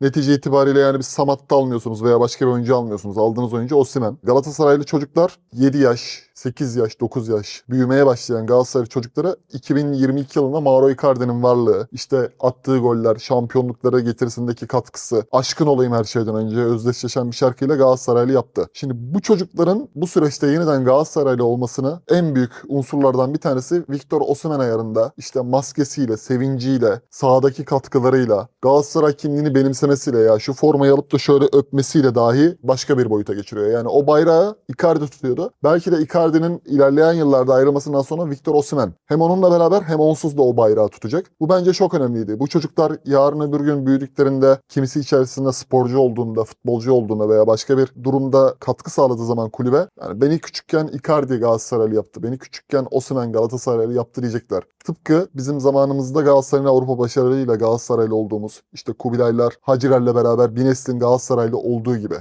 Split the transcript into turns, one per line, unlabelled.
Netice itibariyle yani bir Samat'ta almıyorsunuz veya başka bir oyuncu almıyorsunuz. Aldığınız oyuncu Osimhen. Galatasaraylı çocuklar 7 yaş, 8 yaş, 9 yaş büyümeye başlayan Galatasaraylı çocuklara 2022 yılında Mauro Icardi'nin varlığı, işte attığı goller, şampiyonluklara getirisindeki katkısı, aşkın olayım her şeyden önce özdeşleşen bir şarkıyla Galatasaraylı yaptı. Şimdi bu çocukların bu süreçte yeniden Galatasaraylı olmasını en büyük unsurlardan bir tanesi Victor Osimhen ayarında işte maskesiyle, sevinciyle, sahadaki katkılarıyla, Galatasaray kimliğini benimsemesiyle ya şu formayı alıp da şöyle öpmesiyle dahi başka bir boyuta geçiriyor. Yani o bayrağı Icardi tutuyordu. Belki de Icardi'nin ilerleyen yıllarda ayrılmasından sonra Victor Osimhen hem onunla beraber hem onsuz da o bayrağı tutacak. Bu bence çok önemliydi. Bu çocuklar yarın öbür gün büyüdüklerinde kimisi içerisinde sporcu olduğunda, futbolcu olduğunda veya başka bir durumda katkı sağladığı zaman kulübe yani beni küçükken Icardi Galatasaraylı yaptı. Beni küçükken Osimhen Galatasaraylı yaptı diyecekler. Tıpkı bizim zamanımızda Galatasaray'ın Avrupa başarılarıyla Galatasaraylı olduğumuz işte Kubilaylar, Hacirer'le beraber Bineslin Galatasaraylı olduğu gibi.